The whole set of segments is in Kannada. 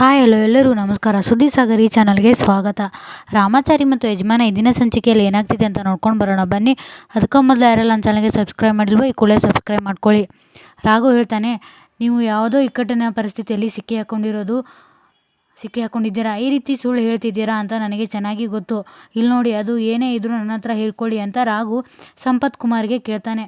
ಹಾಯ್, ಹಲೋ ಎಲ್ಲರೂ ನಮಸ್ಕಾರ. ಸುದ್ದಿ ಸಾಗರ್ ಈ ಚಾನಲ್ಗೆ ಸ್ವಾಗತ. ರಾಮಾಚಾರಿ ಮತ್ತು ಯಜಮಾನ ದಿನ ಸಂಚಿಕೆಯಲ್ಲಿ ಏನಾಗ್ತಿದೆ ಅಂತ ನೋಡ್ಕೊಂಡು ಬರೋಣ. ಬನ್ನಿ, ಅದಕ್ಕೂ ಮೊದಲು ಯಾರೆಲ್ಲ ನನ್ನ ಚಾನಲ್ಗೆ ಸಬ್ಸ್ಕ್ರೈಬ್ ಮಾಡಿಲ್ವೋ ಈ ಕೂಡಲೇ ಸಬ್ಸ್ಕ್ರೈಬ್ ಮಾಡ್ಕೊಳ್ಳಿ. ರಾಘು ಹೇಳ್ತಾನೆ, ನೀವು ಯಾವುದೋ ಇಕ್ಕಟ್ಟಿನ ಪರಿಸ್ಥಿತಿಯಲ್ಲಿ ಸಿಕ್ಕಿ ಹಾಕ್ಕೊಂಡಿರೋದು ಸಿಕ್ಕಿ ಹಾಕ್ಕೊಂಡಿದ್ದೀರಾ ಈ ರೀತಿ ಸುಳ್ಳು ಹೇಳ್ತಿದ್ದೀರಾ ಅಂತ ನನಗೆ ಚೆನ್ನಾಗಿ ಗೊತ್ತು. ಇಲ್ಲಿ ನೋಡಿ ಅದು ಏನೇ ಇದ್ರೂ ನನ್ನ ಹತ್ರ ಹೇಳ್ಕೊಳ್ಳಿ ಅಂತ ರಾಘು ಸಂಪತ್ ಕುಮಾರ್ಗೆ ಕೇಳ್ತಾನೆ.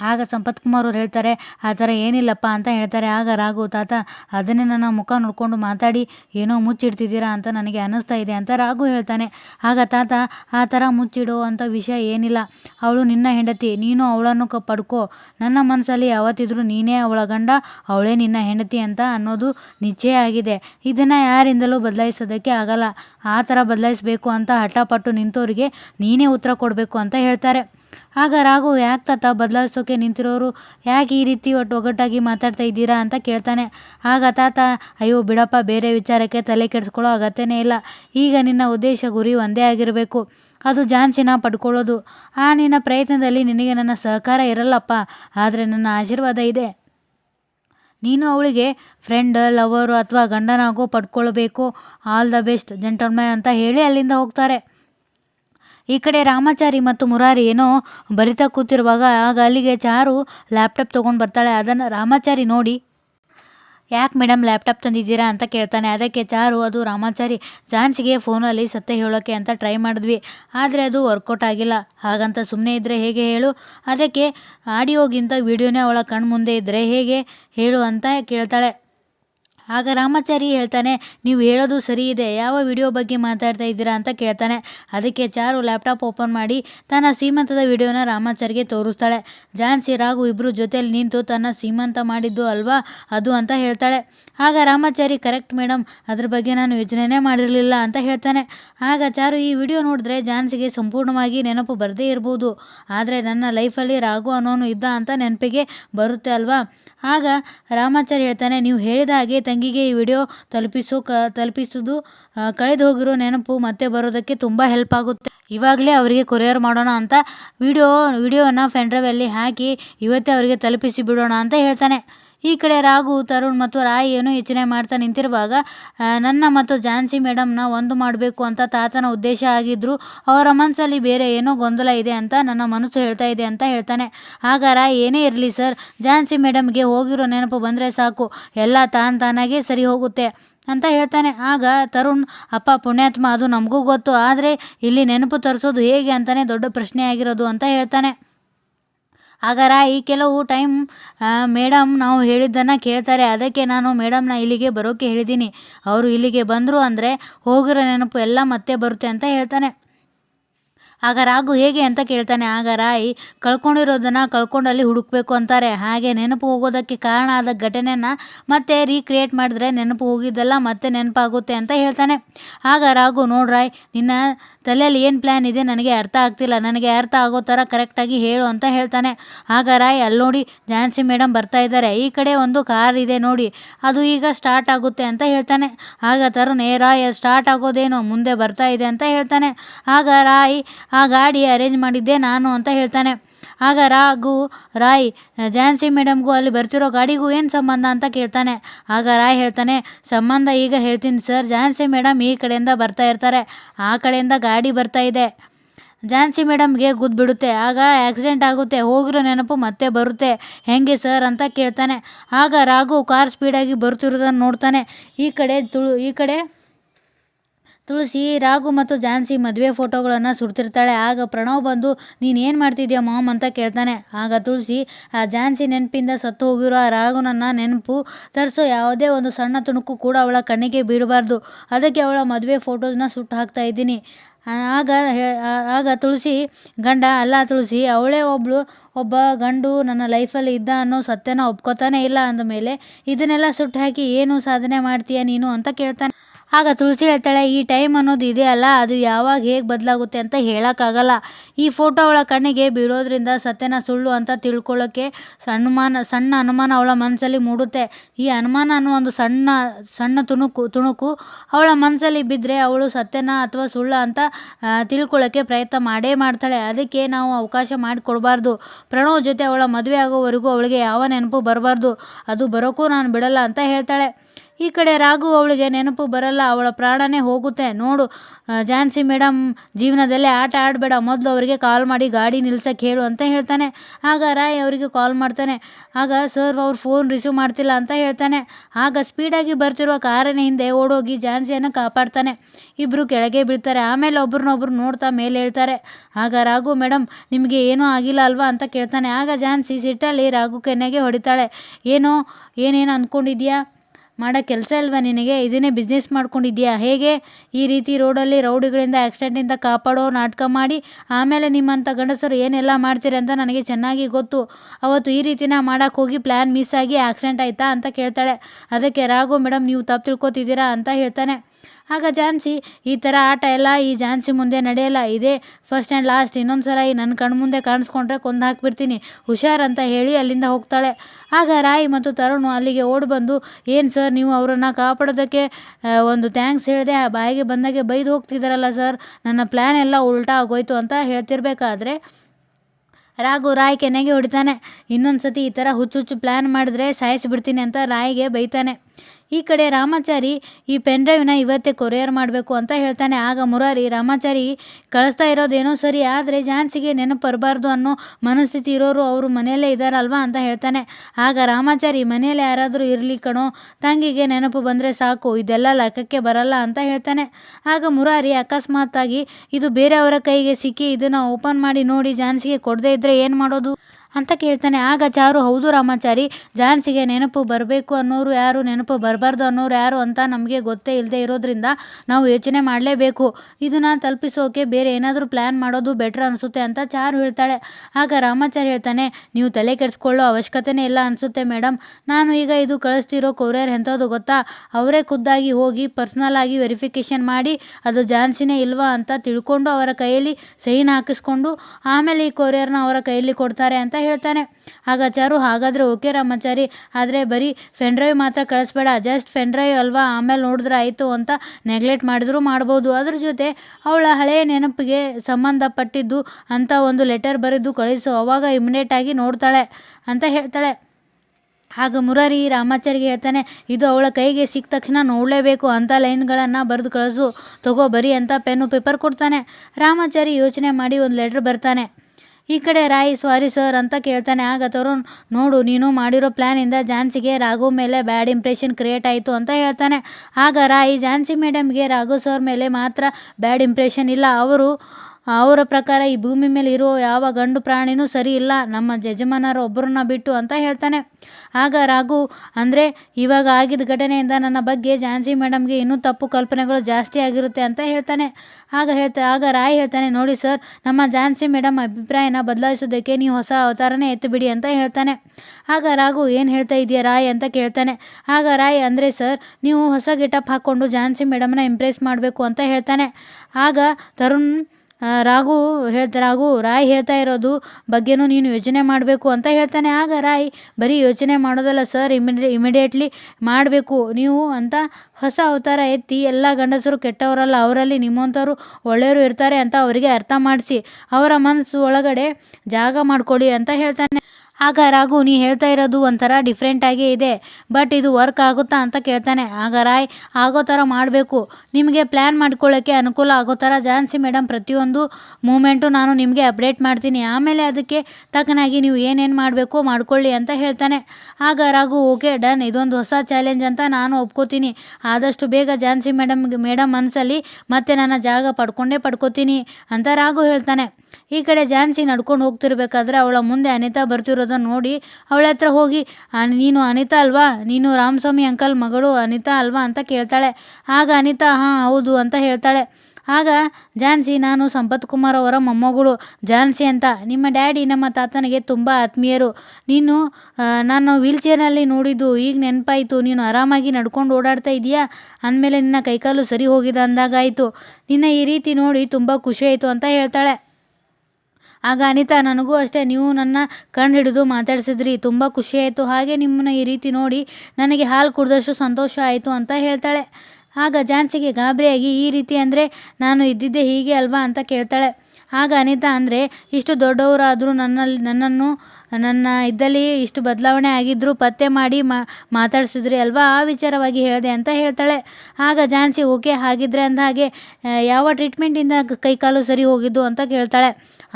ಆಗ ಸಂಪತ್ ಕುಮಾರ್ ಅವ್ರು ಹೇಳ್ತಾರೆ, ಆ ಥರ ಏನಿಲ್ಲಪ್ಪ ಅಂತ ಹೇಳ್ತಾರೆ. ಆಗ ರಾಘು, ತಾತ, ಅದನ್ನೇ ನನ್ನ ಮುಖ ನೋಡಿಕೊಂಡು ಮಾತಾಡಿ, ಏನೋ ಮುಚ್ಚಿಡ್ತಿದ್ದೀರಾ ಅಂತ ನನಗೆ ಅನ್ನಿಸ್ತಾ ಇದೆ ಅಂತ ರಾಘು ಹೇಳ್ತಾನೆ. ಆಗ ತಾತ, ಆ ಥರ ಮುಚ್ಚಿಡೋ ಅಂಥ ವಿಷಯ ಏನಿಲ್ಲ. ಅವಳು ನಿನ್ನ ಹೆಂಡತಿ, ನೀನು ಅವಳನ್ನು ಪಡ್ಕೋ. ನನ್ನ ಮನಸ್ಸಲ್ಲಿ ಯಾವತ್ತಿದ್ರೂ ನೀನೇ ಅವಳ ಗಂಡ, ಅವಳೇ ನಿನ್ನ ಹೆಂಡತಿ ಅಂತ ಅನ್ನೋದು ನಿಶ್ಚಯ ಆಗಿದೆ. ಇದನ್ನು ಯಾರಿಂದಲೂ ಬದಲಾಯಿಸೋದಕ್ಕೆ ಆಗಲ್ಲ. ಆ ಥರ ಬದಲಾಯಿಸಬೇಕು ಅಂತ ಹಠಪಟ್ಟು ನಿಂತವರಿಗೆ ನೀನೇ ಉತ್ತರ ಕೊಡಬೇಕು ಅಂತ ಹೇಳ್ತಾರೆ. ಆಗ ರಾಘು, ಯಾಕೆ ತಾತ ಬದಲಾಯಿಸೋಕೆ ನಿಂತಿರೋರು? ಯಾಕೆ ಈ ರೀತಿ ಒಟ್ಟು ಒಗ್ಗಟ್ಟಾಗಿ ಮಾತಾಡ್ತಾ ಇದ್ದೀರಾ ಅಂತ ಕೇಳ್ತಾನೆ. ಆಗ ತಾತ, ಅಯ್ಯೋ ಬಿಡಪ್ಪ, ಬೇರೆ ವಿಚಾರಕ್ಕೆ ತಲೆ ಕೆಡಿಸ್ಕೊಳ್ಳೋ ಅಗತ್ಯನೇ ಇಲ್ಲ. ಈಗ ನಿನ್ನ ಉದ್ದೇಶ ಗುರಿ ಒಂದೇ ಆಗಿರಬೇಕು. ಅದು ಝಾನ್ಸಿನ ಪಡ್ಕೊಳ್ಳೋದು. ಆ ನಿನ್ನ ಪ್ರಯತ್ನದಲ್ಲಿ ನಿನಗೆ ನನ್ನ ಸಹಕಾರ ಇರಲ್ಲಪ್ಪ. ಆದರೆ ನನ್ನ ಆಶೀರ್ವಾದ ಇದೆ. ನೀನು ಅವಳಿಗೆ ಫ್ರೆಂಡ್ ಲವರು ಅಥವಾ ಗಂಡನಾಗೋ ಪಡ್ಕೊಳ್ಬೇಕು. ಆಲ್ ದ ಬೆಸ್ಟ್ ಜೆಂಟಲ್ಮ್ಯಾನ್ ಅಂತ ಹೇಳಿ ಅಲ್ಲಿಂದ ಹೋಗ್ತಾರೆ. ಈ ಕಡೆ ರಾಮಾಚಾರಿ ಮತ್ತು ಮುರಾರಿ ಏನೋ ಬರಿತಾ ಕೂತಿರುವಾಗ ಆಗ ಅಲ್ಲಿಗೆ ಚಾರು ಲ್ಯಾಪ್ಟಾಪ್ ತೊಗೊಂಡು ಬರ್ತಾಳೆ. ಅದನ್ನು ರಾಮಾಚಾರಿ ನೋಡಿ, ಯಾಕೆ ಮೇಡಮ್ ಲ್ಯಾಪ್ಟಾಪ್ ತಂದಿದ್ದೀರಾ? ಅಂತ ಕೇಳ್ತಾನೆ. ಅದಕ್ಕೆ ಚಾರು, ಅದು ರಾಮಾಚಾರಿ ಜಾನ್ಸಿಗೆ ಫೋನಲ್ಲಿ ಸತ್ಯ ಹೇಳೋಕ್ಕೆ ಅಂತ ಟ್ರೈ ಮಾಡಿದ್ವಿ. ಆದರೆ ಅದು ವರ್ಕೌಟ್ ಆಗಿಲ್ಲ. ಹಾಗಂತ ಸುಮ್ಮನೆ ಇದ್ದರೆ ಹೇಗೆ ಹೇಳು? ಅದಕ್ಕೆ ಆಡಿಯೋಗಿಂತ ವಿಡಿಯೋನೇ ಅವಳ ಕಣ್ಮುಂದೆ ಇದ್ದರೆ ಹೇಗೆ ಹೇಳು ಅಂತ ಕೇಳ್ತಾಳೆ. ಆಗ ರಾಮಾಚಾರಿ ಹೇಳ್ತಾನೆ, ನೀವು ಹೇಳೋದು ಸರಿ ಇದೆ, ಯಾವ ವಿಡಿಯೋ ಬಗ್ಗೆ ಮಾತಾಡ್ತಾ ಇದ್ದೀರಾ ಅಂತ ಕೇಳ್ತಾನೆ. ಅದಕ್ಕೆ ಚಾರು ಲ್ಯಾಪ್ಟಾಪ್ ಓಪನ್ ಮಾಡಿ, ತನ್ನ ಸೀಮಂತದ ವಿಡಿಯೋನ ರಾಮಾಚಾರಿಗೆ ತೋರಿಸ್ತಾಳೆ. ಝಾನ್ಸಿ ರಾಘು ಇಬ್ಬರು ಜೊತೆಯಲ್ಲಿ ನಿಂತು ತನ್ನ ಸೀಮಂತ ಮಾಡಿದ್ದು ಅಲ್ವಾ, ಅದು ಅಂತ ಹೇಳ್ತಾಳೆ. ಆಗ ರಾಮಾಚಾರಿ, ಕರೆಕ್ಟ್ ಮೇಡಮ್ ಅದ್ರ ಬಗ್ಗೆ ನಾನು ಯೋಚನೆನೇ ಮಾಡಿರಲಿಲ್ಲ ಅಂತ ಹೇಳ್ತಾನೆ. ಆಗ ಚಾರು, ಈ ವಿಡಿಯೋ ನೋಡಿದ್ರೆ ಝಾನ್ಸಿಗೆ ಸಂಪೂರ್ಣವಾಗಿ ನೆನಪು ಬರದೇ ಇರ್ಬೋದು. ಆದರೆ ನನ್ನ ಲೈಫಲ್ಲಿ ರಾಘು ಅನ್ನೋನು ಇದ್ದ ಅಂತ ನೆನಪಿಗೆ ಬರುತ್ತೆ ಅಲ್ವಾ? ಆಗ ರಾಮಾಚಾರಿ ಹೇಳ್ತಾನೆ, ನೀವು ಹೇಳಿದ ಹಾಗೆ ತಂಗಿಗೆ ಈ ವಿಡಿಯೋ ತಲುಪಿಸೋ, ಕ, ತಲುಪಿಸೋದು ಕಳೆದು ಹೋಗಿರೋ ನೆನಪು ಮತ್ತೆ ಬರೋದಕ್ಕೆ ತುಂಬ ಹೆಲ್ಪ್ ಆಗುತ್ತೆ. ಇವಾಗಲೇ ಅವರಿಗೆ ಕೊರಿಯರ್ ಮಾಡೋಣ ಅಂತ ವಿಡಿಯೋ, ವಿಡಿಯೋನ ಫೆನ್ಡ್ರೈವಲ್ಲಿ ಹಾಕಿ ಇವತ್ತೇ ಅವರಿಗೆ ತಲುಪಿಸಿ ಬಿಡೋಣ ಅಂತ ಹೇಳ್ತಾನೆ. ಈ ಕಡೆ ರಾಘು, ತರುಣ್ ಮತ್ತು ರಾಯ್ ಏನು ಯೋಚನೆ ಮಾಡ್ತಾ ನಿಂತಿರುವಾಗ ನನ್ನ ಮತ್ತು ಝಾನ್ಸಿ ಮೇಡಮ್ನ ಒಂದು ಮಾಡಬೇಕು ಅಂತ ತಾತನ ಉದ್ದೇಶ ಆಗಿದ್ರು. ಅವರ ಮನಸ್ಸಲ್ಲಿ ಬೇರೆ ಏನೋ ಗೊಂದಲ ಇದೆ ಅಂತ ನನ್ನ ಮನಸ್ಸು ಹೇಳ್ತಾ ಇದೆ ಅಂತ ಹೇಳ್ತಾನೆ. ಆಗ ರಾಯ್, ಏನೇ ಇರಲಿ ಸರ್, ಝಾನ್ಸಿ ಮೇಡಮ್ಗೆ ಹೋಗಿರೋ ನೆನಪು ಬಂದರೆ ಸಾಕು. ಎಲ್ಲ ತಾನು ತಾನಾಗೆ ಸರಿ ಹೋಗುತ್ತೆ ಅಂತ ಹೇಳ್ತಾನೆ. ಆಗ ತರುಣ್, ಅಪ್ಪ, ಪುಣ್ಯಾತ್ಮ, ಅದು ನಮಗೂ ಗೊತ್ತು, ಆದರೆ ಇಲ್ಲಿ ನೆನಪು ತರಿಸೋದು ಹೇಗೆ ಅಂತಲೇ ದೊಡ್ಡ ಪ್ರಶ್ನೆ ಆಗಿರೋದು ಅಂತ ಹೇಳ್ತಾನೆ. ಆಗ ಈ ಕೆಲವು ಟೈಮ್ ಮೇಡಮ್ ನಾವು ಹೇಳಿದ್ದನ್ನು ಕೇಳ್ತಾರೆ. ಅದಕ್ಕೆ ನಾನು ಮೇಡಮ್ನ ಇಲ್ಲಿಗೆ ಬರೋಕ್ಕೆ ಹೇಳಿದ್ದೀನಿ. ಅವರು ಇಲ್ಲಿಗೆ ಬಂದರು ಅಂದರೆ ಹೋಗಿರೋ ನೆನಪು ಎಲ್ಲ ಮತ್ತೆ ಬರುತ್ತೆ ಅಂತ ಹೇಳ್ತಾನೆ. ಆಗ ರಾಗು ಹೇಗೆ ಅಂತ ಕೇಳ್ತಾನೆ. ಆಗ ರಾಯಿ, ಕಳ್ಕೊಂಡಿರೋದನ್ನು ಕಳ್ಕೊಂಡಲ್ಲಿ ಹುಡುಕ್ಬೇಕು ಅಂತಾರೆ. ಹಾಗೆ ನೆನಪು ಹೋಗೋದಕ್ಕೆ ಕಾರಣ ಆದ ಘಟನೆನ ಮತ್ತೆ ರೀಕ್ರಿಯೇಟ್ ಮಾಡಿದ್ರೆ ನೆನಪು ಹೋಗಿದ್ದೆಲ್ಲ ಮತ್ತೆ ನೆನಪಾಗುತ್ತೆ ಅಂತ ಹೇಳ್ತಾನೆ. ಆಗ ರಾಗು ನೋಡ್ರಾಯ್ ನಿನ್ನ ತಲೆಯಲ್ಲಿ ಏನು ಪ್ಲ್ಯಾನ್ ಇದೆ ನನಗೆ ಅರ್ಥ ಆಗ್ತಿಲ್ಲ. ನನಗೆ ಅರ್ಥ ಆಗೋ ಥರ ಕರೆಕ್ಟಾಗಿ ಹೇಳು ಅಂತ ಹೇಳ್ತಾನೆ. ಆಗ ರಾಯ್ ಅಲ್ಲಿ ನೋಡಿ ಝಾನ್ಸಿ ಮೇಡಮ್ ಬರ್ತಾ ಇದ್ದಾರೆ. ಈ ಕಡೆ ಒಂದು ಕಾರ್ ಇದೆ ನೋಡಿ. ಅದು ಈಗ ಸ್ಟಾರ್ಟ್ ಆಗುತ್ತೆ ಅಂತ ಹೇಳ್ತಾನೆ. ಆಗ ತರುಣ್ ಏ ರಾಯ್ ಸ್ಟಾರ್ಟ್ ಆಗೋದೇನು? ಮುಂದೆ ಬರ್ತಾ ಇದೆ ಅಂತ ಹೇಳ್ತಾನೆ. ಆಗ ರಾಯ್ ಆ ಗಾಡಿ ಅರೇಂಜ್ ಮಾಡಿದ್ದೆ ನಾನು ಅಂತ ಹೇಳ್ತಾನೆ. ಆಗ ರಾಗು, ರಾಯ್, ಝಾನ್ಸಿ ಮೇಡಮ್ಗೂ ಅಲ್ಲಿ ಬರ್ತಿರೋ ಗಾಡಿಗೂ ಏನು ಸಂಬಂಧ ಅಂತ ಕೇಳ್ತಾನೆ. ಆಗ ರಾಯ್ ಹೇಳ್ತಾನೆ, ಸಂಬಂಧ ಈಗ ಹೇಳ್ತೀನಿ ಸರ್, ಝಾನ್ಸಿ ಮೇಡಮ್ ಈ ಕಡೆಯಿಂದ ಬರ್ತಾ ಇರ್ತಾರೆ, ಆ ಕಡೆಯಿಂದ ಗಾಡಿ ಬರ್ತಾ ಇದೆ. ಝಾನ್ಸಿ ಮೇಡಮ್ಗೆ ಬಿಡುತ್ತೆ. ಆಗ ಆಕ್ಸಿಡೆಂಟ್ ಆಗುತ್ತೆ, ಹೋಗಿರೋ ನೆನಪು ಮತ್ತೆ ಬರುತ್ತೆ. ಹೆಂಗೆ ಸರ್? ಅಂತ ಕೇಳ್ತಾನೆ. ಆಗ ರಾಘು ಕಾರ್ ಸ್ಪೀಡಾಗಿ ಬರ್ತಿರೋದನ್ನು ನೋಡ್ತಾನೆ. ಈ ಕಡೆ ತುಳು, ಈ ಕಡೆ ತುಳಸಿ, ರಾಘು ಮತ್ತು ಝಾನ್ಸಿ ಮದುವೆ ಫೋಟೋಗಳನ್ನು ಸುಡ್ತಿರ್ತಾಳೆ. ಆಗ ಪ್ರಣವ್ ಬಂದು, ನೀನು ಏನು ಮಾಡ್ತಿದ್ಯಾ ಮಾಮ್? ಅಂತ ಕೇಳ್ತಾನೆ. ಆಗ ತುಳಸಿ, ಆ ಝಾನ್ಸಿ ನೆನಪಿಂದ ಸತ್ತು ಹೋಗಿರೋ ಆ ರಾಘುನನ್ನು ನೆನಪು ತರಿಸೋ ಯಾವುದೇ ಒಂದು ಸಣ್ಣ ತುಣುಕು ಕೂಡ ಅವಳ ಕಣ್ಣಿಗೆ ಬೀಳಬಾರ್ದು. ಅದಕ್ಕೆ ಅವಳ ಮದುವೆ ಫೋಟೋಸ್ನ ಸುಟ್ಟು ಹಾಕ್ತಾ ಇದ್ದೀನಿ. ಆಗ ಆಗ ತುಳಸಿ, ಗಂಡ, ಅಲ್ಲ ತುಳಸಿ, ಅವಳೇ ಒಬ್ಬಳು ಒಬ್ಬ ಗಂಡು ನನ್ನ ಲೈಫಲ್ಲಿ ಇದ್ದ ಅನ್ನೋ ಸತ್ಯನ ಒಪ್ಕೋತಾನೆ ಇಲ್ಲ ಅಂದಮೇಲೆ ಇದನ್ನೆಲ್ಲ ಸುಟ್ಟು ಹಾಕಿ ಏನು ಸಾಧನೆ ಮಾಡ್ತೀಯ ನೀನು? ಅಂತ ಕೇಳ್ತಾನೆ. ಆಗ ತುಳಸಿ ಹೇಳ್ತಾಳೆ, ಈ ಟೈಮ್ ಅನ್ನೋದು ಇದೆಯಲ್ಲ ಅದು ಯಾವಾಗ ಹೇಗೆ ಬದಲಾಗುತ್ತೆ ಅಂತ ಹೇಳೋಕ್ಕಾಗಲ್ಲ. ಈ ಫೋಟೋ ಅವಳ ಕಣ್ಣಿಗೆ ಬೀಳೋದ್ರಿಂದ ಸತ್ಯನ ಸುಳ್ಳು ಅಂತ ತಿಳ್ಕೊಳ್ಳೋಕ್ಕೆ ಸಣ್ಣಮಾನ ಸಣ್ಣ ಅನುಮಾನ ಅವಳ ಮನಸ್ಸಲ್ಲಿ ಮೂಡುತ್ತೆ. ಈ ಅನುಮಾನ ಅನ್ನೋ ಒಂದು ಸಣ್ಣ ಸಣ್ಣ ತುಣುಕು ತುಣುಕು ಅವಳ ಮನಸ್ಸಲ್ಲಿ ಬಿದ್ದರೆ ಅವಳು ಸತ್ಯನ ಅಥವಾ ಸುಳ್ಳು ಅಂತ ತಿಳ್ಕೊಳ್ಳೋಕ್ಕೆ ಪ್ರಯತ್ನ ಮಾಡೇ ಮಾಡ್ತಾಳೆ. ಅದಕ್ಕೆ ನಾವು ಅವಕಾಶ ಮಾಡಿಕೊಡಬಾರ್ದು. ಪ್ರಣವ್ ಜೊತೆ ಅವಳ ಮದುವೆ ಆಗೋವರೆಗೂ ಅವಳಿಗೆ ಯಾವ ನೆನಪು ಬರಬಾರ್ದು. ಅದು ಬರೋಕ್ಕೂ ನಾನು ಬಿಡಲ್ಲ ಅಂತ ಹೇಳ್ತಾಳೆ. ಈ ಕಡೆ ರಾಘು ಅವಳಿಗೆ ನೆನಪು ಬರಲ್ಲ, ಅವಳ ಪ್ರಾಣನೇ ಹೋಗುತ್ತೆ. ನೋಡು ಝಾನ್ಸಿ ಮೇಡಮ್ ಜೀವನದಲ್ಲೇ ಆಟ ಆಡಬೇಡ, ಮೊದಲು ಅವರಿಗೆ ಕಾಲ್ ಮಾಡಿ ಗಾಡಿ ನಿಲ್ಸಕ್ಕೆ ಹೇಳು ಅಂತ ಹೇಳ್ತಾನೆ. ಆಗ ರಾಯ್ ಅವರಿಗೆ ಕಾಲ್ ಮಾಡ್ತಾನೆ. ಆಗ ಸರ್ ಅವ್ರು ಫೋನ್ ರಿಸೀವ್ ಮಾಡ್ತಿಲ್ಲ ಅಂತ ಹೇಳ್ತಾನೆ. ಆಗ ಸ್ಪೀಡಾಗಿ ಬರ್ತಿರುವ ಕಾರಿನ ಹಿಂದೆ ಓಡೋಗಿ ಝಾನ್ಸಿಯನ್ನು ಕಾಪಾಡ್ತಾನೆ. ಇಬ್ಬರು ಕೆಳಗೆ ಬೀಳ್ತಾರೆ. ಆಮೇಲೆ ಒಬ್ರನ್ನೊಬ್ರು ನೋಡ್ತಾ ಮೇಲೆ ಹೇಳ್ತಾರೆ. ಆಗ ರಾಘು ಮೇಡಮ್ ನಿಮಗೆ ಏನೂ ಆಗಿಲ್ಲ ಅಲ್ವಾ? ಅಂತ ಕೇಳ್ತಾನೆ. ಆಗ ಝಾನ್ಸಿ ಸಿಟ್ಟಲ್ಲಿ ರಾಘು ಕೆನ್ನೆಗೆ ಹೊಡಿತಾಳೆ. ಏನೋ, ಏನೇನು ಅಂದ್ಕೊಂಡಿದ್ಯಾ ಮಾಡೋ ಕೆಲಸ ಇಲ್ವಾ ನಿನಗೆ? ಇದನ್ನೇ ಬಿಸ್ನೆಸ್ ಮಾಡ್ಕೊಂಡಿದ್ಯಾ ಹೇಗೆ? ಈ ರೀತಿ ರೋಡಲ್ಲಿ ರೌಡಿಗಳಿಂದ ಆ್ಯಕ್ಸಿಡೆಂಟಿಂದ ಕಾಪಾಡೋ ನಾಟಕ ಮಾಡಿ, ಆಮೇಲೆ ನಿಮ್ಮಂಥ ಗಂಡಸರು ಏನೆಲ್ಲ ಮಾಡ್ತೀರಿ ಅಂತ ನನಗೆ ಚೆನ್ನಾಗಿ ಗೊತ್ತು. ಅವತ್ತು ಈ ರೀತಿನ ಮಾಡೋಕ್ಕೆ ಹೋಗಿ ಪ್ಲ್ಯಾನ್ ಮಿಸ್ ಆಗಿ ಆಕ್ಸಿಡೆಂಟ್ ಆಯಿತಾ ಅಂತ ಕೇಳ್ತಾಳೆ. ಅದಕ್ಕೆ, ರಾಘು ಮೇಡಮ್ ನೀವು ತಪ್ಪು ತಿಳ್ಕೊತಿದ್ದೀರಾ? ಅಂತ ಹೇಳ್ತಾನೆ. ಆಗ ಝಾನ್ಸಿ, ಈ ಥರ ಆಟ ಎಲ್ಲ ಈ ಝಾನ್ಸಿ ಮುಂದೆ ನಡೆಯಲ್ಲ, ಇದೇ ಫಸ್ಟ್ ಆ್ಯಂಡ್ ಲಾಸ್ಟ್ ಇನ್ನೊಂದು ಸಲ ಈ ನನ್ನ ಕಣ್ಮುಂದೆ ಕಾಣಿಸ್ಕೊಂಡ್ರೆ ಕೊಂದು ಹಾಕ್ಬಿಡ್ತೀನಿ. ಹುಷಾರ್ ಅಂತ ಹೇಳಿ ಅಲ್ಲಿಂದ ಹೋಗ್ತಾಳೆ. ಆಗ ರಾಯಿ ಮತ್ತು ತರುಣ್ ಅಲ್ಲಿಗೆ ಓಡಿ ಬಂದು, ಏನು ಸರ್, ನೀವು ಅವರನ್ನು ಕಾಪಾಡೋದಕ್ಕೆ ಒಂದು ಥ್ಯಾಂಕ್ಸ್ ಹೇಳಿದೆ ಬಾಯಿಗೆ ಬಂದಾಗೆ ಬೈದು ಹೋಗ್ತಿದ್ದಾರಲ್ಲ ಸರ್? ನನ್ನ ಪ್ಲ್ಯಾನ್ ಎಲ್ಲ ಉಲ್ಟಾ ಆಗೋಯ್ತು ಅಂತ ಹೇಳ್ತಿರ್ಬೇಕಾದ್ರೆ ರಾಘು ರಾಯ್ ಕೆನೆಗೆ ಹೊಡಿತಾನೆ. ಇನ್ನೊಂದು ಸತಿ ಈ ಥರ ಹುಚ್ಚು ಹುಚ್ಚು ಪ್ಲ್ಯಾನ್ ಮಾಡಿದ್ರೆ ಸಾಯಿಸಿಬಿಡ್ತೀನಿ ಅಂತ ರಾಯಿಗೆ ಬೈತಾನೆ. ಈ ಕಡೆ ರಾಮಾಚಾರಿ, ಈ ಪೆನ್ ಡ್ರೈವ್ನ ಇವತ್ತೇ ಕೊರಿಯರ್ ಮಾಡಬೇಕು ಅಂತ ಹೇಳ್ತಾನೆ. ಆಗ ಮುರಾರಿ, ರಾಮಾಚಾರಿ, ಕಳಿಸ್ತಾ ಇರೋದೇನೋ ಸರಿ, ಆದರೆ ಝಾನ್ಸಿಗೆ ನೆನಪು ಬರಬಾರ್ದು ಅನ್ನೋ ಮನಸ್ಥಿತಿ ಇರೋರು ಅವರು ಮನೆಯಲ್ಲೇ ಇದ್ದಾರಲ್ವಾ ಅಂತ ಹೇಳ್ತಾನೆ. ಆಗ ರಾಮಾಚಾರಿ, ಮನೆಯಲ್ಲೇ ಯಾರಾದರೂ ಇರಲಿ ಕಣೋ, ತಂಗಿಗೆ ನೆನಪು ಬಂದರೆ ಸಾಕು, ಇದೆಲ್ಲ ಲೆಕ್ಕಕ್ಕೆ ಬರಲ್ಲ ಅಂತ ಹೇಳ್ತಾನೆ. ಆಗ ಮುರಾರಿ ಅಕಸ್ಮಾತ್ತಾಗಿ, ಇದು ಬೇರೆಯವರ ಕೈಗೆ ಸಿಕ್ಕಿ ಇದನ್ನು ಓಪನ್ ಮಾಡಿ ನೋಡಿ, ಝಾನ್ಸಿಗೆ ಕೊಡದೇ ಇದ್ದರೆ ಏನು ಮಾಡೋದು? ಅಂತ ಕೇಳ್ತಾನೆ. ಆಗ ಚಾರು ಹೌದು ರಾಮಾಚಾರಿ ಝಾನ್ಸಿಗೆ ನೆನಪು ಬರಬೇಕು ಅನ್ನೋರು ಯಾರು, ನೆನಪು ಬರಬಾರ್ದು ಅನ್ನೋರು ಯಾರು ಅಂತ ನಮಗೆ ಗೊತ್ತೇ ಇಲ್ಲದೆ ಇರೋದ್ರಿಂದ ನಾವು ಯೋಚನೆ ಮಾಡಲೇಬೇಕು. ಇದನ್ನು ತಲುಪಿಸೋಕೆ ಬೇರೆ ಏನಾದರೂ ಪ್ಲ್ಯಾನ್ ಮಾಡೋದು ಬೆಟ್ರ್ ಅನಿಸುತ್ತೆ ಅಂತ ಚಾರು ಹೇಳ್ತಾಳೆ. ಆಗ ರಾಮಾಚಾರಿ ಹೇಳ್ತಾನೆ, ನೀವು ತಲೆ ಕೆಡಿಸ್ಕೊಳ್ಳೋ ಅವಶ್ಯಕತೆನೇ ಇಲ್ಲ ಅನಿಸುತ್ತೆ ಮೇಡಮ್ ನಾನು ಈಗ ಇದು ಕಳಿಸ್ತಿರೋ ಕೊರಿಯರ್ ಎಂಥದ್ದು ಗೊತ್ತಾ? ಅವರೇ ಖುದ್ದಾಗಿ ಹೋಗಿ ಪರ್ಸ್ನಲ್ ಆಗಿ ವೆರಿಫಿಕೇಷನ್ ಮಾಡಿ, ಅದು ಝಾನ್ಸಿನೇ ಇಲ್ವಾ ಅಂತ ತಿಳ್ಕೊಂಡು ಅವರ ಕೈಯಲ್ಲಿ ಸೈನ್ ಹಾಕಿಸ್ಕೊಂಡು, ಆಮೇಲೆ ಈ ಕೊರಿಯರ್ನ ಅವರ ಕೈಯಲ್ಲಿ ಕೊಡ್ತಾರೆ ಅಂತ ಹೇಳ್ತಾನೆ. ಆಗ ಚಾರು ಹಾಗಾದರೆ ಓಕೆ ರಾಮಾಚಾರಿ, ಆದರೆ ಬರೀ ಫೆನ್ ಡ್ರೈವ್ ಮಾತ್ರ ಕಳಿಸ್ಬೇಡ. ಜಸ್ಟ್ ಫೆನ್ ಡ್ರೈವ್ ಅಲ್ವಾ? ಆಮೇಲೆ ನೋಡಿದ್ರೆ ಆಯಿತು ಅಂತ ನೆಗ್ಲೆಕ್ಟ್ ಮಾಡಿದ್ರು ಮಾಡ್ಬೋದು. ಅದ್ರ ಜೊತೆ ಅವಳ ಹಳೆಯ ನೆನಪಿಗೆ ಸಂಬಂಧಪಟ್ಟಿದ್ದು ಅಂತ ಒಂದು ಲೆಟರ್ ಬರೆದು ಕಳಿಸು. ಅವಾಗ ಇಮಿಡಿಯೇಟಾಗಿ ನೋಡ್ತಾಳೆ ಅಂತ ಹೇಳ್ತಾಳೆ. ಆಗ ಮುರಾರಿ ರಾಮಾಚಾರಿಗೆ ಹೇಳ್ತಾನೆ, ಇದು ಅವಳ ಕೈಗೆ ಸಿಕ್ಕ ತಕ್ಷಣ ನೋಡಲೇಬೇಕು. ಅಂಥ ಲೈನ್ಗಳನ್ನು ಬರೆದು ಕಳಿಸು. ತಗೋ, ಬರೀ ಅಂತ ಪೆನ್ನು, ಪೇಪರ್ ಕೊಡ್ತಾನೆ. ರಾಮಾಚಾರಿ ಯೋಚನೆ ಮಾಡಿ ಒಂದು ಲೆಟ್ರ್ ಬರ್ತಾನೆ. ಈ ಕಡೆ ರಾಯ್ ಸಾರಿ ಸರ್ ಅಂತ ಕೇಳ್ತಾನೆ. ಆಗ ತರುಣ್, ನೋಡು, ನೀನು ಮಾಡಿರೋ ಪ್ಲ್ಯಾನಿಂದ ಝಾನ್ಸಿಗೆ ರಾಘು ಮೇಲೆ ಬ್ಯಾಡ್ ಇಂಪ್ರೆಷನ್ ಕ್ರಿಯೇಟ್ ಆಯಿತು ಅಂತ ಹೇಳ್ತಾನೆ. ಆಗ ರಾಯ್, ಝಾನ್ಸಿ ಮೇಡಮ್ಗೆ ರಾಘು ಸರ್ ಮೇಲೆ ಮಾತ್ರ ಬ್ಯಾಡ್ ಇಂಪ್ರೆಷನ್ ಇಲ್ಲ. ಅವರು ಅವರ ಪ್ರಕಾರ ಈ ಭೂಮಿ ಮೇಲೆ ಇರೋ ಯಾವ ಗಂಡು ಪ್ರಾಣಿನೂ ಸರಿ ಇಲ್ಲ. ನಮ್ಮ ಯಜಮಾನರ ಒಬ್ಬರನ್ನ ಬಿಟ್ಟು ಅಂತ ಹೇಳ್ತಾನೆ. ಆಗ ರಾಘು, ಅಂದರೆ ಇವಾಗ ಆಗಿದ್ದ ಘಟನೆಯಿಂದ ನನ್ನ ಬಗ್ಗೆ ಝಾನ್ಸಿ ಮೇಡಮ್ಗೆ ಇನ್ನೂ ತಪ್ಪು ಕಲ್ಪನೆಗಳು ಜಾಸ್ತಿ ಆಗಿರುತ್ತೆ ಅಂತ ಹೇಳ್ತಾನೆ. ಆಗ ಹೇಳ್ತಾ, ಆಗ ರಾಯ್ ಹೇಳ್ತಾನೆ, ನೋಡಿ ಸರ್, ನಮ್ಮ ಝಾನ್ಸಿ ಮೇಡಮ್ ಅಭಿಪ್ರಾಯನ ಬದಲಾಯಿಸೋದಕ್ಕೆ ನೀವು ಹೊಸ ಅವತಾರನೇ ಎತ್ತಿಬಿಡಿ ಅಂತ ಹೇಳ್ತಾನೆ. ಆಗ ರಾಘು, ಏನು ಹೇಳ್ತಾ ಇದೆಯಾ ರಾಯ್? ಅಂತ ಕೇಳ್ತಾನೆ. ಆಗ ರಾಯ್, ಅಂದರೆ ಸರ್, ನೀವು ಹೊಸ ಗೆಟಪ್ ಹಾಕ್ಕೊಂಡು ಝಾನ್ಸಿ ಮೇಡಮ್ನ ಇಂಪ್ರೆಸ್ ಮಾಡಬೇಕು ಅಂತ ಹೇಳ್ತಾನೆ. ಆಗ ತರುಣ್ ರಾಘು ಹೇಳ್ತಾ, ರಾಘು, ರಾಯ್ ಹೇಳ್ತಾ ಇರೋದು ಬಗ್ಗೆನೂ ನೀನು ಯೋಚನೆ ಮಾಡಬೇಕು ಅಂತ ಹೇಳ್ತಾನೆ. ಆಗ ರಾಯ್, ಬರೀ ಯೋಚನೆ ಮಾಡೋದಲ್ಲ ಸರ್ ಇಮಿಡಿ ಇಮಿಡಿಯೇಟ್ಲಿ ಮಾಡಬೇಕು ನೀವು ಅಂತ ಹೊಸ ಅವತಾರ ಎತ್ತಿ ಎಲ್ಲ ಗಂಡಸರು ಕೆಟ್ಟವರಲ್ಲ, ಅವರಲ್ಲಿ ನಿಮ್ಮಂಥವ್ರು ಒಳ್ಳೆಯವರು ಇರ್ತಾರೆ ಅಂತ ಅವರಿಗೆ ಅರ್ಥ ಮಾಡಿಸಿ, ಅವರ ಮನಸ್ಸು ಒಳಗಡೆ ಜಾಗ ಮಾಡಿಕೊಳ್ಳಿ ಅಂತ ಹೇಳ್ತಾನೆ. ಆಗ ರಾಘು, ನೀ ಹೇಳ್ತಾ ಇರೋದು ಒಂಥರ ಡಿಫ್ರೆಂಟಾಗೇ ಇದೆ ಬಟ್ ಇದು ವರ್ಕ್ ಆಗುತ್ತಾ? ಅಂತ ಕೇಳ್ತಾನೆ. ಆಗ ರಾಯ್, ಆಗೋ ಥರ ಮಾಡಬೇಕು. ನಿಮಗೆ ಪ್ಲ್ಯಾನ್ ಮಾಡ್ಕೊಳ್ಳೋಕ್ಕೆ ಅನುಕೂಲ ಆಗೋ ಥರ ಜಾನ್ಸಿ ಮೇಡಮ್ ಪ್ರತಿಯೊಂದು ಮೂಮೆಂಟು ನಾನು ನಿಮಗೆ ಅಪ್ಡೇಟ್ ಮಾಡ್ತೀನಿ. ಆಮೇಲೆ ಅದಕ್ಕೆ ತಕ್ಕನಾಗಿ ನೀವು ಏನೇನು ಮಾಡಬೇಕು ಮಾಡ್ಕೊಳ್ಳಿ ಅಂತ ಹೇಳ್ತಾನೆ. ಆಗ ರಾಘು, ಓಕೆ, ಡನ್. ಇದೊಂದು ಹೊಸ ಚಾಲೆಂಜ್ ಅಂತ ನಾನು ಒಪ್ಕೋತೀನಿ. ಆದಷ್ಟು ಬೇಗ ಜಾನ್ಸಿ ಮೇಡಮ್ ಮೇಡಮ್ ಮನಸ್ಸಲ್ಲಿ ಮತ್ತೆ ನನ್ನ ಜಾಗ ಪಡ್ಕೊಂಡೇ ಪಡ್ಕೋತೀನಿ ಅಂತ ರಾಘು ಹೇಳ್ತಾನೆ. ಈ ಕಡೆ ಝಾನ್ಸಿ ನಡ್ಕೊಂಡು ಹೋಗ್ತಿರ್ಬೇಕಾದ್ರೆ ಅವಳ ಮುಂದೆ ಅನಿತಾ ಬರ್ತಿರೋದನ್ನ ನೋಡಿ ಅವಳ ಹತ್ರ ಹೋಗಿ ನೀನು ಅನಿತಾ ಅಲ್ವಾ? ನೀನು ರಾಮಸ್ವಾಮಿ ಅಂಕಲ್ ಮಗಳು ಅನಿತಾ ಅಲ್ವಾ? ಅಂತ ಕೇಳ್ತಾಳೆ. ಆಗ ಅನಿತಾ, ಹಾಂ, ಹೌದು ಅಂತ ಹೇಳ್ತಾಳೆ. ಆಗ ಝಾನ್ಸಿ, ನಾನು ಸಂಪತ್ ಕುಮಾರ್ ಅವರ ಮೊಮ್ಮಗಳು ಝಾನ್ಸಿ ಅಂತ. ನಿಮ್ಮ ಡ್ಯಾಡಿ ನಮ್ಮ ತಾತನಿಗೆ ತುಂಬ ಆತ್ಮೀಯರು. ನೀನು ನಾನು ವೀಲ್ ಚೇರ್ನಲ್ಲಿ ನೋಡಿದ್ದು ಈಗ ನೆನಪಾಯಿತು. ನೀನು ಆರಾಮಾಗಿ ನಡ್ಕೊಂಡು ಓಡಾಡ್ತಾ ಇದೀಯಾ? ಅಂದಮೇಲೆ ನಿನ್ನ ಕೈಕಾಲು ಸರಿ ಹೋಗಿದೆ ಅಂದಾಗಾಯಿತು. ನಿನ್ನ ಈ ರೀತಿ ನೋಡಿ ತುಂಬ ಖುಷಿ ಆಯಿತು ಅಂತ ಹೇಳ್ತಾಳೆ. ಆಗ ಅನಿತಾ, ನನಗೂ ಅಷ್ಟೇ, ನೀವು ನನ್ನ ಕಣ್ಣು ಹಿಡಿದು ಮಾತಾಡಿಸಿದ್ರಿ, ತುಂಬ ಖುಷಿಯಾಯಿತು ಹಾಗೆ ನಿಮ್ಮನ್ನ ಈ ರೀತಿ ನೋಡಿ ನನಗೆ ಹಾಲು ಕುಡಿದಷ್ಟು ಸಂತೋಷ ಆಯಿತು ಅಂತ ಹೇಳ್ತಾಳೆ. ಆಗ ಝಾನ್ಸಿಗೆ ಗಾಬರಿಯಾಗಿ, ಈ ರೀತಿ ಅಂದರೆ ನಾನು ಇದ್ದಿದ್ದೆ ಹೀಗೆ ಅಲ್ವಾ ಅಂತ ಕೇಳ್ತಾಳೆ. ಆಗ ಅನಿತಾ ಅಂದರೆ, ಇಷ್ಟು ದೊಡ್ಡವರಾದರೂ ನನ್ನಲ್ಲಿ, ನನ್ನನ್ನು, ನನ್ನ ಇದ್ದಲ್ಲಿ ಇಷ್ಟು ಬದಲಾವಣೆ ಆಗಿದ್ದರೂ ಪತ್ತೆ ಮಾಡಿ ಮಾತಾಡಿಸಿದ್ರಿ ಅಲ್ವಾ? ಆ ವಿಚಾರವಾಗಿ ಹೇಳಿದೆ ಅಂತ ಹೇಳ್ತಾಳೆ. ಆಗ ಜಾನ್ಸಿ, ಓಕೆ, ಹಾಗಿದ್ರೆ ಅಂದ ಹಾಗೆ ಯಾವ ಟ್ರೀಟ್ಮೆಂಟಿಂದ ಕೈಕಾಲು ಸರಿ ಹೋಗಿದ್ದು? ಅಂತ ಕೇಳ್ತಾಳೆ.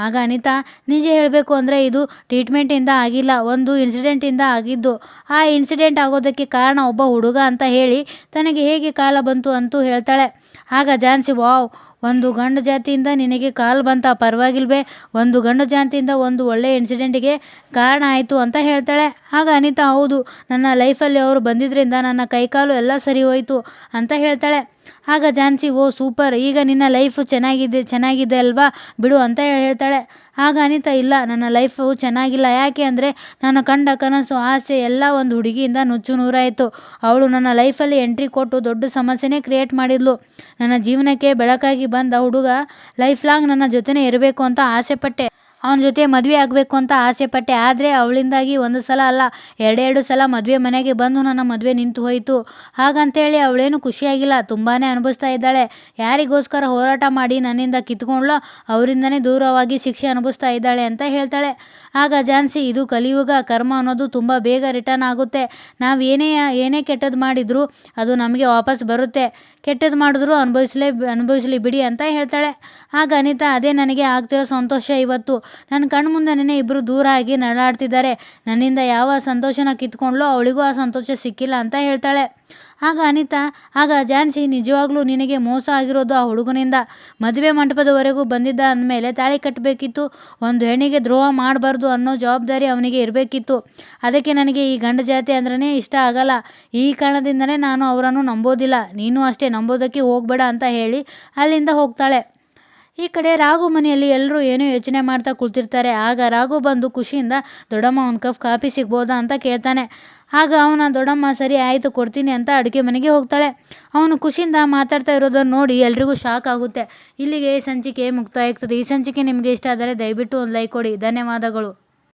ಆಗ ಅನಿತಾ, ನಿಜ ಹೇಳಬೇಕು ಅಂದರೆ ಇದು ಟ್ರೀಟ್ಮೆಂಟಿಂದ ಆಗಿಲ್ಲ, ಒಂದು ಇನ್ಸಿಡೆಂಟಿಂದ ಆಗಿದ್ದು. ಆ ಇನ್ಸಿಡೆಂಟ್ ಆಗೋದಕ್ಕೆ ಕಾರಣ ಒಬ್ಬ ಹುಡುಗ ಅಂತ ಹೇಳಿ, ತನಗೆ ಹೇಗೆ ಕಾಲ ಬಂತು ಅಂತೂ ಹೇಳ್ತಾಳೆ. ಆಗ ಜಾನ್ಸಿ ವಾವ್ ಒಂದು ಗಂಡು ಜಾತಿಯಿಂದ ನಿನಗೆ ಕಾಲ್ ಬಂತ, ಪರವಾಗಿಲ್ವೇ. ಒಂದು ಗಂಡು ಜಾತಿಯಿಂದ ಒಂದು ಒಳ್ಳೆಯ ಇನ್ಸಿಡೆಂಟಿಗೆ ಕಾರಣ ಆಯಿತು ಅಂತ ಹೇಳ್ತಾಳೆ. ಆಗ ಅನಿತಾ, ಹೌದು, ನನ್ನ ಲೈಫಲ್ಲಿ ಅವರು ಬಂದಿದ್ದರಿಂದ ನನ್ನ ಕೈಕಾಲು ಎಲ್ಲ ಸರಿ ಹೋಯಿತು ಅಂತ ಹೇಳ್ತಾಳೆ. ಆಗ ಜಾನ್ಸಿ, ಓ, ಸೂಪರ್, ಈಗ ನಿನ್ನ ಲೈಫ್ ಚೆನ್ನಾಗಿದೆ ಚೆನ್ನಾಗಿದೆ ಅಲ್ವಾ? ಬಿಡು ಅಂತ ಹೇಳ್ತಾಳೆ. ಆಗ ಅನಿತಾ ಇಲ್ಲ, ನನ್ನ ಲೈಫು ಚೆನ್ನಾಗಿಲ್ಲ. ಯಾಕೆ ಅಂದರೆ ನಾನು ಕಂಡ ಕನಸು, ಆಸೆ ಎಲ್ಲ ಒಂದು ಹುಡುಗಿಯಿಂದ ನುಚ್ಚು ನೂರಾಯಿತು. ಅವಳು ನನ್ನ ಲೈಫಲ್ಲಿ ಎಂಟ್ರಿ ಕೊಟ್ಟು ದೊಡ್ಡ ಸಮಸ್ಯೆನೇ ಕ್ರಿಯೇಟ್ ಮಾಡಿದ್ಲು. ನನ್ನ ಜೀವನಕ್ಕೆ ಬೆಳಕಾಗಿ ಬಂದ ಹುಡುಗ ಲೈಫ್ ಲಾಂಗ್ ನನ್ನ ಜೊತೆನೇ ಇರಬೇಕು ಅಂತ ಆಸೆಪಟ್ಟೆ ಅವನ ಜೊತೆ ಮದುವೆ ಆಗಬೇಕು ಅಂತ ಆಸೆ ಪಟ್ಟೆ, ಆದರೆ ಅವಳಿಂದಾಗಿ ಒಂದು ಸಲ ಅಲ್ಲ, ಎರಡೆರಡು ಸಲ ಮದುವೆ ಮನೆಗೆ ಬಂದು ನನ್ನ ಮದುವೆ ನಿಂತು ಹೋಯಿತು. ಹಾಗಂತೇಳಿ ಅವಳೇನು ಖುಷಿಯಾಗಿಲ್ಲ ತುಂಬಾ ಅನುಭವಿಸ್ತಾ ಇದ್ದಾಳೆ. ಯಾರಿಗೋಸ್ಕರ ಹೋರಾಟ ಮಾಡಿ ನನ್ನಿಂದ ಕಿತ್ಕೊಂಡ್ಲೋ ಅವರಿಂದನೇ ದೂರವಾಗಿ ಶಿಕ್ಷೆ ಅನುಭವಿಸ್ತಾ ಇದ್ದಾಳೆ ಅಂತ ಹೇಳ್ತಾಳೆ. ಆಗ ಜಾನ್ಸಿ, ಇದು ಕಲಿಯುಗ, ಕರ್ಮ ಅನ್ನೋದು ತುಂಬ ಬೇಗ ರಿಟರ್ನ್ ಆಗುತ್ತೆ. ನಾವು ಏನೇ ಏನೇ ಕೆಟ್ಟದ್ದು ಮಾಡಿದರೂ ಅದು ನಮಗೆ ವಾಪಸ್ ಬರುತ್ತೆ. ಕೆಟ್ಟದ್ದು ಮಾಡಿದ್ರು ಅನುಭವಿಸಲೇ, ಅನುಭವಿಸಲಿ ಬಿಡಿ ಅಂತ ಹೇಳ್ತಾಳೆ. ಆಗ ಅನಿತಾ, ಅದೇ ನನಗೆ ಆಗ್ತಿರೋ ಸಂತೋಷ ಇವತ್ತು. ನನ್ನ ಕಣ್ಣು ಮುಂದೆನೇ ಇಬ್ಬರು ದೂರ ಆಗಿ ನಡಾಡ್ತಿದ್ದಾರೆ ನನ್ನಿಂದ ಯಾವ ಸಂತೋಷನ ಕಿತ್ಕೊಂಡ್ಲೋ ಅವಳಿಗೂ ಆ ಸಂತೋಷ ಸಿಕ್ಕಿಲ್ಲ ಅಂತ ಹೇಳ್ತಾಳೆ. ಆಗ ಅನಿತಾ, ಆಗ ಜಾನ್ಸಿ, ನಿಜವಾಗ್ಲೂ ನಿನಗೆ ಮೋಸ ಆಗಿರೋದು ಆ ಹುಡುಗನಿಂದ? ಮದುವೆ ಮಂಟಪದವರೆಗೂ ಬಂದಿದ್ದ ಅಂದಮೇಲೆ ತಾಳಿ ಕಟ್ಟಬೇಕಿತ್ತು ಒಂದು ಹೆಣ್ಣಿಗೆ ದ್ರೋಹ ಮಾಡಬಾರ್ದು ಅನ್ನೋ ಜವಾಬ್ದಾರಿ ಅವನಿಗೆ ಇರಬೇಕಿತ್ತು. ಅದಕ್ಕೆ ನನಗೆ ಈ ಗಂಡ ಜಾತಿ ಅಂದ್ರೇ ಇಷ್ಟ ಆಗಲ್ಲ. ಈ ಕಾರಣದಿಂದಲೇ ನಾನು ಅವರನ್ನು ನಂಬೋದಿಲ್ಲ. ನೀನು ಅಷ್ಟೇ ನಂಬೋದಕ್ಕೆ ಹೋಗಬೇಡ ಅಂತ ಹೇಳಿ ಅಲ್ಲಿಂದ ಹೋಗ್ತಾಳೆ. ಈ ಕಡೆ ರಾಘು ಮನೆಯಲ್ಲಿ ಎಲ್ಲರೂ ಏನೋ ಯೋಚನೆ ಮಾಡ್ತಾ ಕುಳಿತಿರ್ತಾರೆ. ಆಗ ರಾಘು ಬಂದು ಖುಷಿಯಿಂದ, ದೊಡ್ಡಮ್ಮ, ಒಂದು ಕಪ್ ಕಾಫಿ ಸಿಗ್ಬೋದಾ? ಅಂತ ಕೇಳ್ತಾನೆ. ಆಗ ಅವನ, ದೊಡ್ಡಮ್ಮ, ಸರಿ, ಆಯಿತು, ಕೊಡ್ತೀನಿ ಅಂತ ಅಡುಗೆ ಮನೆಗೆ ಹೋಗ್ತಾಳೆ. ಅವನು ಖುಷಿಯಿಂದ ಮಾತಾಡ್ತಾ ಇರೋದನ್ನು ನೋಡಿ ಎಲ್ರಿಗೂ ಶಾಕ್ ಆಗುತ್ತೆ. ಇಲ್ಲಿಗೆ ಈ ಸಂಚಿಕೆ ಮುಕ್ತಾಯ ಆಗ್ತದೆ. ಈ ಸಂಚಿಕೆ ನಿಮಗೆ ಇಷ್ಟ ಆದರೆ ದಯವಿಟ್ಟು ಒಂದು ಲೈಕ್ ಕೊಡಿ. ಧನ್ಯವಾದಗಳು.